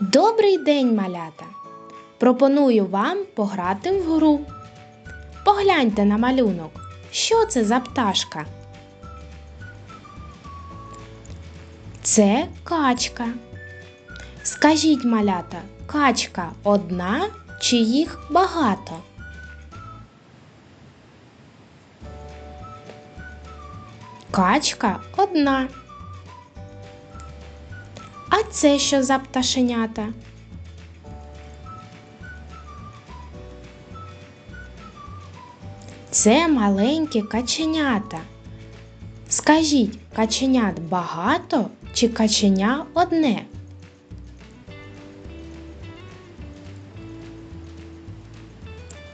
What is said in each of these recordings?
Добрий день, малята! Пропоную вам пограти в гру. Погляньте на малюнок. Що це за пташка? Це качка. Скажіть, малята, качка одна чи їх багато? Качка одна. А це що за пташенята? Це маленькі каченята. Скажіть, каченят багато чи каченя одне?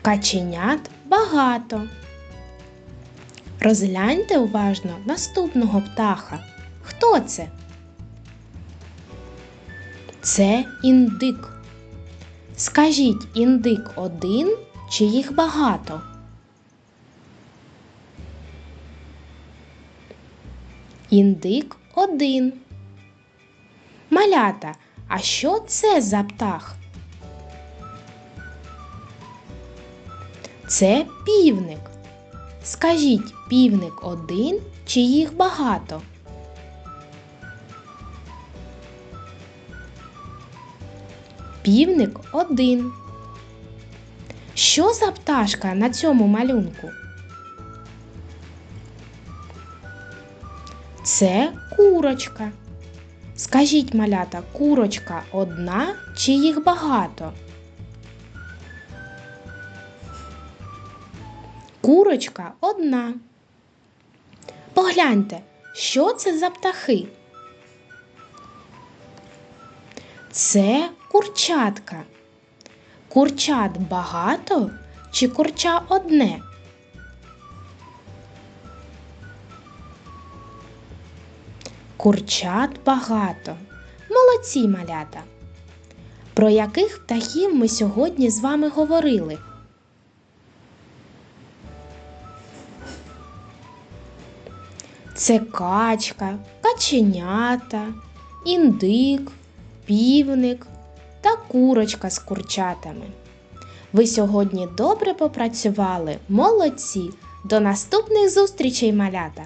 Каченят багато. Розгляньте уважно наступного птаха. Хто це? Це індик. Скажіть, індик один чи їх багато? Індик один. Малята, а що це за птах? Це півник. Скажіть, півник один чи їх багато? Півник один. Що за пташка на цьому малюнку? Це курочка. Скажіть, малята, курочка одна чи їх багато? Курочка одна. Погляньте, що це за птахи? Це курчатка. Курчат багато чи курча одне? Курчат багато. Молодці малята. Про яких птахів ми сьогодні з вами говорили? Це качка, каченята, індик, півник та курочка з курчатами. Ви сьогодні добре попрацювали, молодці! До наступних зустрічей, малята!